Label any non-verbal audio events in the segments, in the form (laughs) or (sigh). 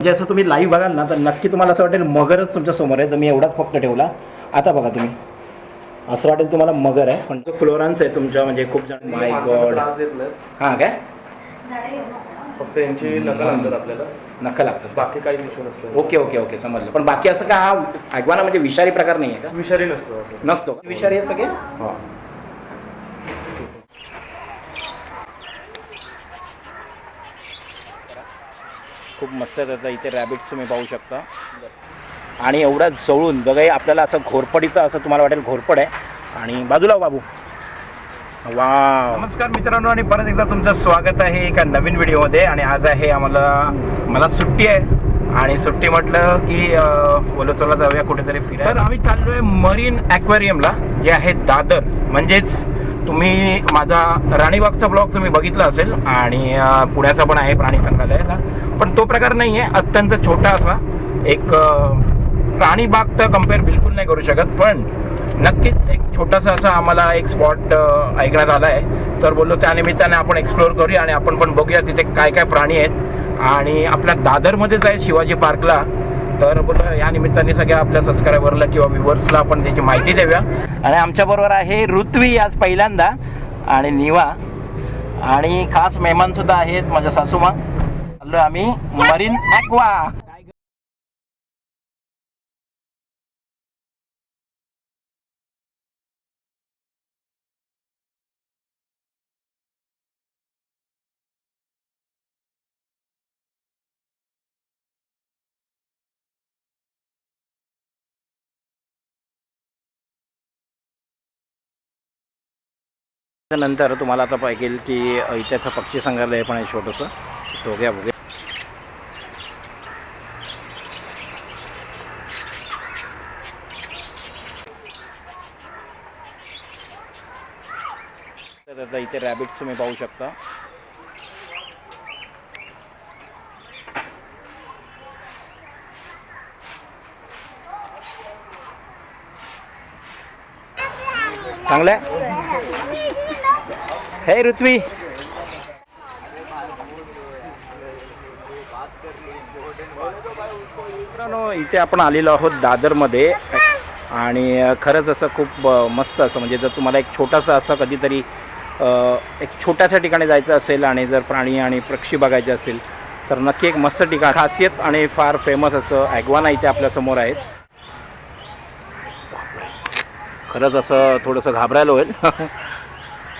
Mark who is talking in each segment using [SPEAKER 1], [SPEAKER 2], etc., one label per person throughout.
[SPEAKER 1] म्हणजे असं तुम्ही लाईव्ह बघाल ना तर नक्की तुम्हाला असं वाटेल मगरच तुमच्यासमोर आहे. तर मी एवढाच फक्त ठेवला. आता बघा तुम्ही. असं वाटेल तुम्हाला मगर आहे. पण तो फ्लोरान्स आहे तुमच्या म्हणजे खूप जण माय गॉड हां काय?
[SPEAKER 2] फक्त यांची नकल आणतात आपल्याला.
[SPEAKER 1] नक्का लागतं
[SPEAKER 2] बाकी काही इश्यू नसतं
[SPEAKER 1] ओके ओके ओके समजलं. पण बाकी असं का हा ऐकवाना म्हणजे विषारी प्रकार नाही आहे का?
[SPEAKER 2] विषारी नसतो असं.
[SPEAKER 1] नसतो विषारी आहे सगळे
[SPEAKER 2] हा.
[SPEAKER 1] खूप मस्त त्याचा इथे रॅबिट्स तुम्ही पाहू शकता. आणि एवढा जवळून बघा हे आपल्याला असं घोरपडीचं असं तुम्हाला वाटेल घोरपड आहे. आणि बाजूला बाबू. वा नमस्कार मित्रांनो आणि परत एकदा तुमचं स्वागत आहे एका नवीन व्हिडिओमध्ये. आणि आज आहे आम्हाला मला सुट्टी आहे. आणि सुट्टी म्हटलं की बोलो चला जाऊया कुठेतरी फिरायला. तर आम्ही चाललोय मरीन ॲक्वेरियमला जे आहे दादर. म्हणजेच तुम्ही माझा राणीबागचा ब्लॉग तुम्ही बघितला असेल आणि पुण्याचा पण आहे प्राणी संग्रहालयाला पण तो प्रकार नाही आहे अत्यंत छोटा असा. एक प्राणीबाग तर कंपेअर बिलकुल नाही करू शकत पण नक्कीच एक छोटासा असा आम्हाला एक स्पॉट ऐकण्यात आला आहे तर बोललो त्यानिमित्ताने आपण एक्सप्लोअर करूया आणि आपण पण बघूया तिथे काय काय प्राणी आहेत. आणि आपल्या दादरमध्येच आहे शिवाजी पार्कला तर बोला या निमित्ताने सगळ्या आपल्या सबस्क्रायबरला किंवा व्ह्युअर्सला आपण त्याची माहिती देऊया. आणि आमच्याबरोबर आहे ऋत्वी आज पहिल्यांदा आणि निवा. आणि खास मेहमान सुद्धा आहेत माझ्या सासूमा. आलो आम्ही मरीन ॲक्वा. नंतर तुम्हाला आता पाहिजेल की इत्याचं पक्षी संग्रहालय पण आहे छोटंसं. तो भोग्या तर आता इथे रॅबिट्स तुम्ही पाहू शकता. चांगलं आहे? हे ऋत्वी। मित्रांनो इथे आपण आलेलो आहोत दादरमध्ये. आणि खरंच असं खूप मस्त असं म्हणजे जर तुम्हाला एक छोटासा असं कधीतरी एक छोट्याशा ठिकाणी जायचं असेल आणि जर प्राणी आणि पक्षी बघायचे असतील तर नक्की एक मस्त ठिकाण खासियत आणि फार फेमस असं ॲग्वाना इथे आपल्यासमोर आहेत. खरंच असं थोडंसं घाबरायला होईल. (laughs)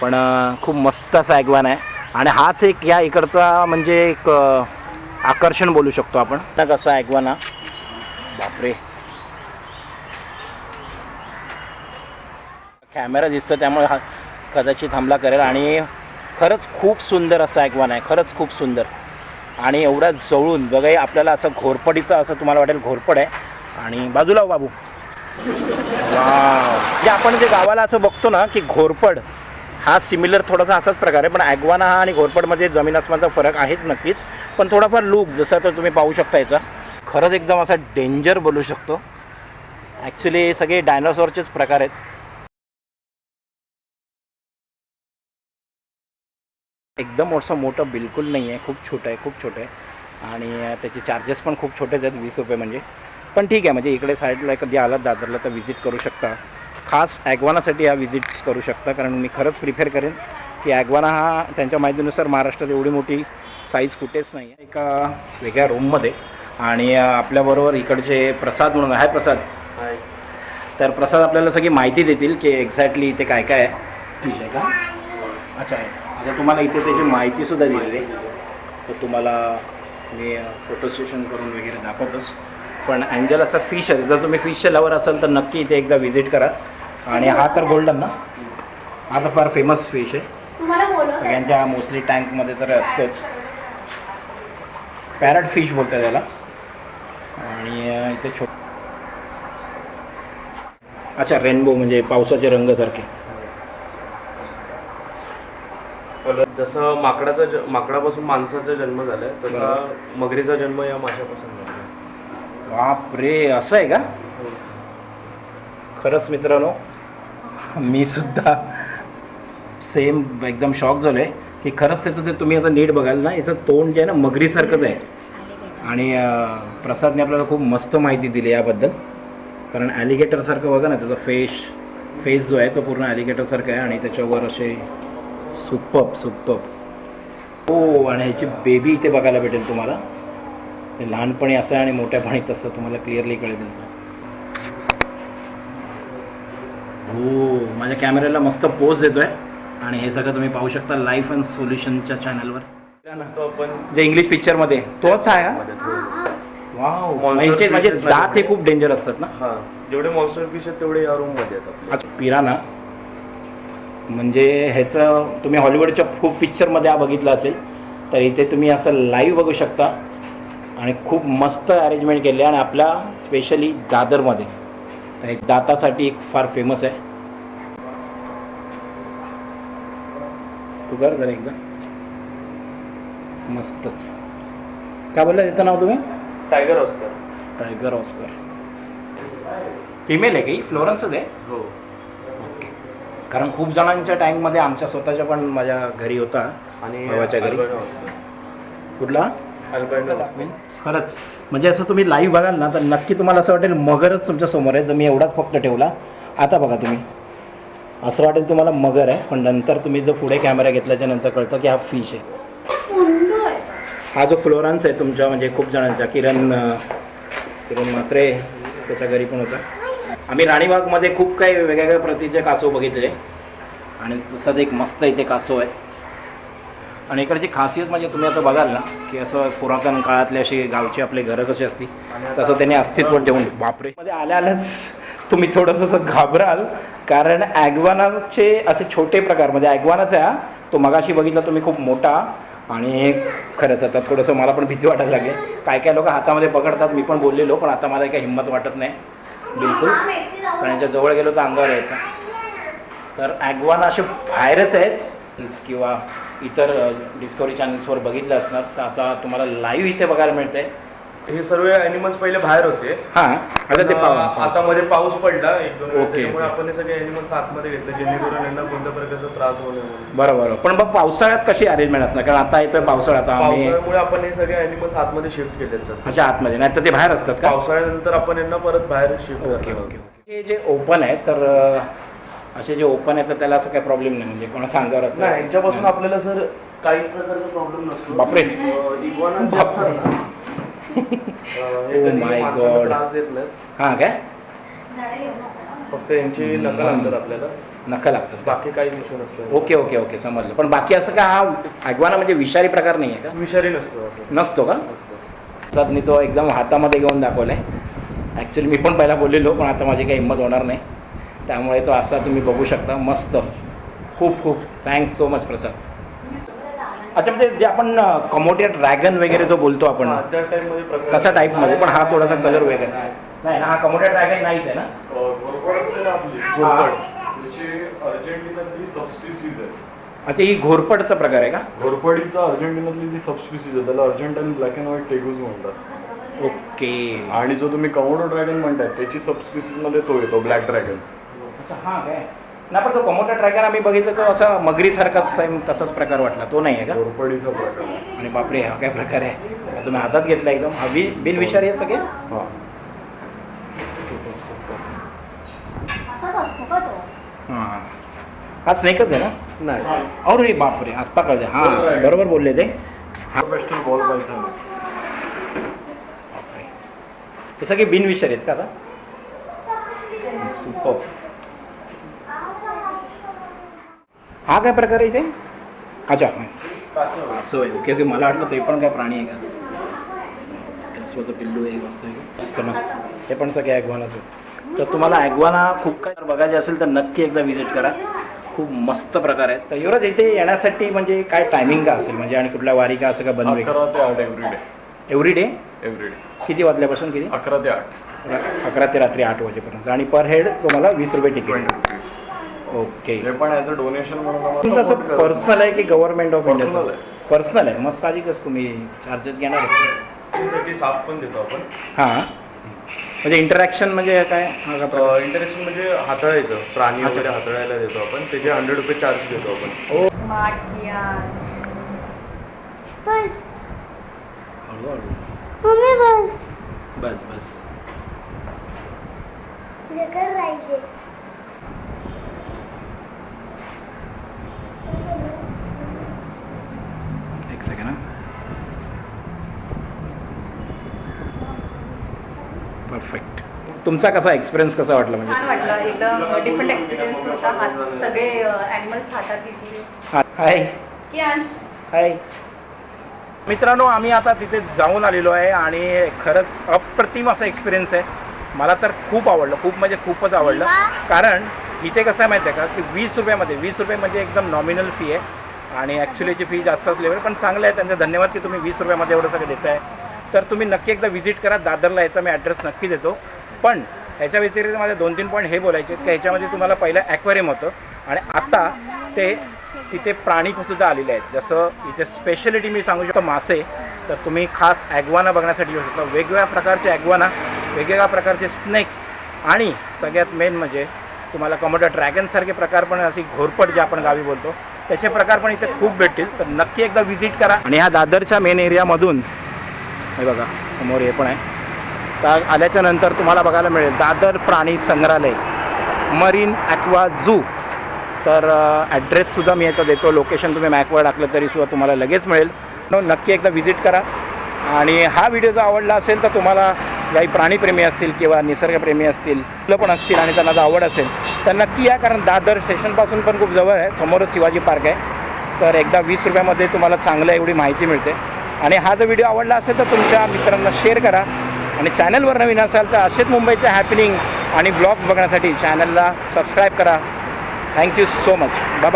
[SPEAKER 1] पण खूप मस्त असा ॲगवान आहे. आणि हाच एक या इकडचा म्हणजे एक आकर्षण बोलू शकतो आपण. आता कसा ॲग्वाना बापरे. कॅमेरा दिसतो त्यामुळे हा कदाचित हमला करेल. आणि खरंच खूप सुंदर असा ॲगवान आहे. खरंच खूप सुंदर. आणि एवढा जवळून बघा आपल्याला असं घोरपडीचं असं तुम्हाला वाटेल घोरपड आहे. आणि बाजूला हो बाबू. वा म्हणजे आपण जे गावाला असं बघतो ना की घोरपड हा सिमिलर थोडासा असाच प्रकार आहे पण ॲग्वाना हा आणि घोरपडमध्ये जमीन आसमानचा फरक आहेच नक्कीच पण थोडाफार लूक जसं तर तुम्ही पाहू शकता याचा. खरंच एकदम असा डेंजर बोलू शकतो. ॲक्च्युली सगळे डायनोसॉरचेच प्रकार आहेत. एकदम असं मोठं बिलकुल नाही आहे खूप छोटं आहे खूप छोटं आहे. आणि त्याचे चार्जेस पण खूप छोटेच आहेत वीस रुपये म्हणजे. पण ठीक आहे म्हणजे इकडे साईडला कधी आलात दादरला तर व्हिजिट करू शकता. खास ॲग्वानासाठी हा व्हिजिट करू शकता. कारण मी खरंच प्रिफर करेन की ॲग्वाना हा त्यांच्या माहितीनुसार महाराष्ट्रात एवढी मोठी साईज कुठेच नाही आहे. एका वेगळ्या रूममध्ये आणि आपल्याबरोबर इकडचे प्रसाद म्हणून आहे. प्रसाद. तर प्रसाद आपल्याला सगळी माहिती देतील की एक्झॅक्टली इथे काय काय आहे. ठीक आहे का? अच्छा. आता तुम्हाला इथे त्याची माहितीसुद्धा दिलेली आहे. तर तुम्हाला मी फोटो सेशन करून वगैरे दाखवतोच. पण अँजल असा फिश आहे. जर तुम्ही फिशचे लवर असाल तर नक्की इथे एकदा व्हिजिट करा. आणि हा तर गोल्डन ना? हा तर फार फेमस फिश आहे. सगळ्यांच्या मोस्टली टँकमध्ये तर असतोच. पॅरट फिश बोलतात त्याला आणि इथे छोट अच्छा रेनबो म्हणजे पावसाचे रंगसारखे
[SPEAKER 2] जसं माकडाचा ज- माकडापासून माणसाचा जन्म झालाय तसा. मगरीचा जन्म या माशापासून झाला
[SPEAKER 1] बाप रे असं आहे का? खरंच मित्रांनो मी सुद्धा सेम एकदम शॉक झालो आहे की खरंच त्याचं ते तुम्ही आता नीट बघाल ना याचं तोंड जे आहे ना मगरीसारखंच आहे. आणि प्रसादने आपल्याला खूप मस्त माहिती दिली याबद्दल. कारण ॲलिगेटरसारखं बघा ना त्याचा फेश फेस जो आहे तो पूर्ण ॲलिगेटरसारखा आहे आणि त्याच्यावर असे सुप्पप सुप्पप हो आणि ह्याची बेबी इथे बघायला भेटेल तुम्हाला. ते लहानपणी असं आहे आणि मोठ्यापणी तसं तुम्हाला क्लिअरली कळेल. हो माझ्या कॅमेऱ्याला मस्त पोज देतोय. आणि हे सगळं तुम्ही पाहू शकता लाईफ अँड सोल्युशनच्या चॅनलवर जे इंग्लिश पिक्चरमध्ये तोच आहे का
[SPEAKER 2] मध्ये.
[SPEAKER 1] वाव
[SPEAKER 2] Monster
[SPEAKER 1] म्हणजे
[SPEAKER 2] fishes
[SPEAKER 1] दात हे खूप डेंजर असतात ना?
[SPEAKER 2] हा जेवढे मॉन्स्टर फिश आहेत तेवढे या रूममध्ये
[SPEAKER 1] आज पिराना म्हणजे ह्याचं तुम्ही हॉलिवूडच्या खूप पिक्चरमध्ये हा बघितलं असेल तर इथे तुम्ही असं लाईव्ह बघू शकता. आणि खूप मस्त अरेंजमेंट केली आहे आणि आपल्या स्पेशली दादरमध्ये. हे दातासाठी एक फार फेमस आहे. तू कर जरा एकदा. मस्तच. काय बोलला त्याचं नाव तुम्ही?
[SPEAKER 2] Tiger Oscar
[SPEAKER 1] tiger Oscar female आहे काही फ्लोरन्सच आहे?
[SPEAKER 2] हो.
[SPEAKER 1] कारण खूप जणांच्या टँकमध्ये आमच्या स्वतःच्या पण माझ्या घरी होता.
[SPEAKER 2] आणि
[SPEAKER 1] भावाच्या घरी. कुठला?
[SPEAKER 2] ऑस्कर
[SPEAKER 1] खरंच. म्हणजे असं तुम्ही लाईव्ह बघाल ना तर नक्की तुम्हाला असं वाटेल मगरच तुमच्यासमोर आहे. जर मी एवढाच फक्त ठेवला आता बघा तुम्ही. असं वाटेल तुम्हाला मगर आहे पण नंतर तुम्ही जो पुढे कॅमेरा घेतल्याच्या नंतर कळतं की हा फिश आहे. हा जो फ्लोरान्स आहे तुमच्या म्हणजे खूप जणांच्या किरण किरण मात्रे त्याच्या घरी पण होता. आम्ही राणीबागमध्ये खूप काही वेगवेगळ्या प्रतीचे कासव बघितले. आणि तसंच एक मस्त इथे कासव आहे. आणि इकडची खासियत म्हणजे तुम्ही आता बघाल ना की असं पुरातन काळातले अशी गावची आपली घरं कशी असती तसं त्यांनी अस्तित्व ठेवून बापरे. मध्ये आल्या आल्याच तुम्ही थोडंसं असं घाबराल कारण ॲग्वानाचे असे छोटे प्रकार म्हणजे ॲग्वानाचा आहे हा. तो मगाशी बघितला तुम्ही खूप मोठा आणि खरंच आता थोडंसं मला पण भीती वाटायला लागली. काय काय लोक हातामध्ये पकडतात मी पण बोललेलो पण आता मला काही हिंमत वाटत नाही. बिलकुल. कारण याच्या जवळ गेलो तर अंगावर यायचा. तर ॲग्वाना असे बाहेरच आहेत किंवा इतर डिस्कवरी चॅनल्सवर बघितलं असणार तर असा तुम्हाला लाईव्ह इथे बघायला मिळतंय.
[SPEAKER 2] हे सर्व अॅनिमल्स पहिले बाहेर होते.
[SPEAKER 1] हां आता ते
[SPEAKER 2] आता मध्ये पाऊस पडला एक दोन वेळा,
[SPEAKER 1] ओके.
[SPEAKER 2] आपण हे सगळे अॅनिमल्स आतमध्ये घेतले जेणेकरून यांना कोणत्या प्रकारचा त्रास होऊ नये म्हणून.
[SPEAKER 1] बरं बरं पण मग पावसाळ्यात कशी अरेंजमेंट असणार? कारण आता येतोय पावसाळा आता
[SPEAKER 2] पावसाळ्यामुळे आपण हे सगळे अॅनिमल्स आतमध्ये शिफ्ट केले सर.
[SPEAKER 1] अच्छा आतमध्ये. नाही तर ते बाहेर असतात
[SPEAKER 2] पावसाळ्यानंतर आपण यांना परत बाहेर शिफ्ट
[SPEAKER 1] ओके ओके हे जे ओपन आहे तर असे जे ओपन आहे तर त्याला असं काही प्रॉब्लेम नाही. म्हणजे कोणाचा अंगावर असं
[SPEAKER 2] नाही यांच्यापासून आपल्याला सर काही प्रकारचा प्रॉब्लेम नसतो.
[SPEAKER 1] बापरे.
[SPEAKER 2] अं, इग्वाना (laughs) जे
[SPEAKER 1] बापरे.
[SPEAKER 2] असतात ना, अं, हे
[SPEAKER 1] Oh
[SPEAKER 2] कधी
[SPEAKER 1] my
[SPEAKER 2] माणसाला
[SPEAKER 1] God.
[SPEAKER 2] त्रास देत नाहीत.
[SPEAKER 1] हां काय?
[SPEAKER 2] फक्त यांची नकल आणतात आपल्याला.
[SPEAKER 1] नका लागतात.
[SPEAKER 2] बाकी काही नसतं.
[SPEAKER 1] ओके ओके ओके समजलं. पण बाकी असं का हा ॲग्वाना म्हणजे विषारी प्रकार नाही आहे का?
[SPEAKER 2] विषारी नसतो असं.
[SPEAKER 1] नसतो का?
[SPEAKER 2] नसतं.
[SPEAKER 1] सर तो एकदम हातामध्ये घेऊन दाखवलाय. ॲक्च्युली मी पण पहिला बोललेलो पण आता माझी काही हिंमत होणार नाही. त्यामुळे तो असा तुम्ही बघू शकता मस्त. खूप खूप. Thanks so much Prasad. अच्छा म्हणजे जे आपण कमोडिया ड्रॅगन वगैरे जो बोलतो आपण तशा टाईपमध्ये पण हा थोडासा कलर वेगळा. आहे. नाही ना हा कमोडिया ड्रॅगन नाहीच आहे ना? अच्छा ही घोरपडचा प्रकार आहे का?
[SPEAKER 3] घोरपडीचा अर्जेंटिनातली ती सबस्पिसीज आहे त्याला Argentine black and white tegus म्हणतात.
[SPEAKER 1] ओके.
[SPEAKER 3] आणि जो तुम्ही कमोडो ड्रॅगन म्हणताय त्याची सबस्पिसीजमध्ये तो येतो ब्लॅक ड्रॅगन
[SPEAKER 1] हां काय? नाही पण तो कमोडिया ड्रॅगन आम्ही बघितलं तो असा मगरीसारखा सेम तसाच प्रकार वाटला. तो नाही आहे का?
[SPEAKER 3] घोरपडीचा प्रकार.
[SPEAKER 1] आणि बापरे हा काय प्रकार आहे? हा तुम्ही हातात घेतला एकदम. हा बि बिनविषारी आहे सगळे?
[SPEAKER 3] हा.
[SPEAKER 1] हां. हा स्नेकच आहे ना?
[SPEAKER 2] नाही.
[SPEAKER 1] अरे बापरे आत्ता कळले. हां बरोबर बोलले ते. हा
[SPEAKER 3] वेस्टर्न बॉल पाहिजे
[SPEAKER 1] बापरे. ते सगळे बिनविषारी आहेत का आता? सुपर हा काय प्रकार आहे इथे? अच्छा. हा. असं आहे ओके ओके. मला वाटलं ते पण काय प्राणी आहे का? कसवाचं पिल्लू आहे मस्त. मस्त मस्त. हे पण सगळे ॲग्वानाच तर तुम्हाला ॲग्वाना खूप काय बघायचे असेल तर नक्की एकदा व्हिजिट करा. खूप मस्त प्रकार आहेत. तर युवराज इथे येण्यासाठी म्हणजे काय टायमिंग का असेल? म्हणजे आणि कुठल्या वारी का असं का बंद
[SPEAKER 3] ते every day
[SPEAKER 1] every day
[SPEAKER 3] every day
[SPEAKER 1] किती वाजल्यापासून किती?
[SPEAKER 3] अकरा ते आठ.
[SPEAKER 1] अकरा ते रात्री आठ वाजेपर्यंत. आणि पर हेड तुम्हाला वीस रुपये तिकीट ओके
[SPEAKER 3] हे पण ॲज अ डोनेशन म्हणून आम्हाला
[SPEAKER 1] असं. पर्सनल आहे की गव्हर्नमेंट ऑफ इंडिया
[SPEAKER 3] आहे.
[SPEAKER 1] पर्सनल आहे. मग साहजिकच तुम्ही चार्जेस घेणार
[SPEAKER 2] साठी साप पण देतो आपण.
[SPEAKER 1] हां. म्हणजे इंटरॅक्शन म्हणजे काय? हा का प्रकार?
[SPEAKER 2] इंटरेक्शन म्हणजे हाताळायचं. प्राणी
[SPEAKER 1] अच्छा.
[SPEAKER 2] वगैरे हाताळायला देतो आपण. त्याचे हंड्रेड रुपये चार्ज घेतो आपण.
[SPEAKER 4] स्मार्ट किया बस.
[SPEAKER 1] हळूहळू.
[SPEAKER 4] मम्मी बस.
[SPEAKER 1] बस बस.
[SPEAKER 4] लेकर राहायचे
[SPEAKER 1] एक सेकंड हा परफेक्ट तुमचा कसा एक्सपिरियन्स कसा वाटला
[SPEAKER 5] छान
[SPEAKER 1] म्हणजे
[SPEAKER 5] वाटलं. एकदम डिफरंट एक्सपिरियन्स होता. हात सगळे ॲनिमल्स हातात घेतले.
[SPEAKER 1] हाय
[SPEAKER 5] की अंश?
[SPEAKER 1] हाय मित्रांनो आम्ही आता तिथे जाऊन आलेलो आहे आणि खरंच अप्रतिम असा एक्सपिरियन्स आहे. मला तर खूप आवडलं. खूप म्हणजे खूपच आवडलं. कारण इथे कसं आहे माहिती आहे का? की वीस रुपयामध्ये वीस रुपये म्हणजे एकदम नॉमिनल फी आहे. आणि ॲक्च्युलीची फी जास्त असल्यावर पण चांगलं आहे. त्यांचे धन्यवाद की तुम्ही वीस रुपयामध्ये एवढं सगळं देताय. तर तुम्ही नक्की एकदा व्हिजिट करा. दादरला याचा मी ॲड्रेस नक्की देतो. पण ह्याच्या व्यतिरिक्त माझे दोन तीन पॉईंट हे बोलायचे आहेत की ह्याच्यामध्ये तुम्हाला पहिलं ॲक्वेरियम होतं आणि आता ते तिथे प्राणी सुद्धा आलेले आहेत. जसं इथे स्पेशलिटी मी सांगू शकतो मासे तर तुम्ही खास ॲग्वाना बघण्यासाठी येऊ शकता. वेगवेगळ्या प्रकारचे ॲग्वाना वेगवेगळ्या प्रकारचे स्नेक्स आणि सगळ्यात मेन म्हणजे तुम्हाला कमोडा ड्रॅगनसारखे प्रकार पण अशी घोरपट जे आपण गावी बोलतो त्याचे प्रकार पण इथे खूप भेटतील. तर नक्की एकदा व्हिजिट करा. आणि ह्या दादरच्या मेन एरियामधून हे बघा समोर हे पण आहे. तर आल्याच्यानंतर तुम्हाला बघायला मिळेल. दादर प्राणी संग्रहालय मरीन ॲक्वा झू. तर ॲड्रेससुद्धा मी याचा देतो. लोकेशन तुम्ही मॅकवर टाकलं तरीसुद्धा तुम्हाला लगेच मिळेल. नक्की एकदा व्हिजिट करा. आणि हा व्हिडिओ जर आवडला असेल तर तुम्हाला काही प्राणीप्रेमी असतील किंवा निसर्गप्रेमी असतील मुलं पण असतील आणि त्यांना जर आवड असेल तर नक्की या कारण दादर स्टेशनपासून पण खूप जवळ आहे. समोरच शिवाजी पार्क आहे. तर एकदा वीस रुपयामध्ये तुम्हाला चांगलं एवढी माहिती मिळते. आणि हा जर व्हिडिओ आवडला असेल तर तुमच्या मित्रांना शेअर करा. आणि चॅनलवर नवीन असाल तर असेच मुंबईचे हॅपनिंग आणि ब्लॉग बघण्यासाठी चॅनलला सबस्क्राईब करा. Thank you so much bye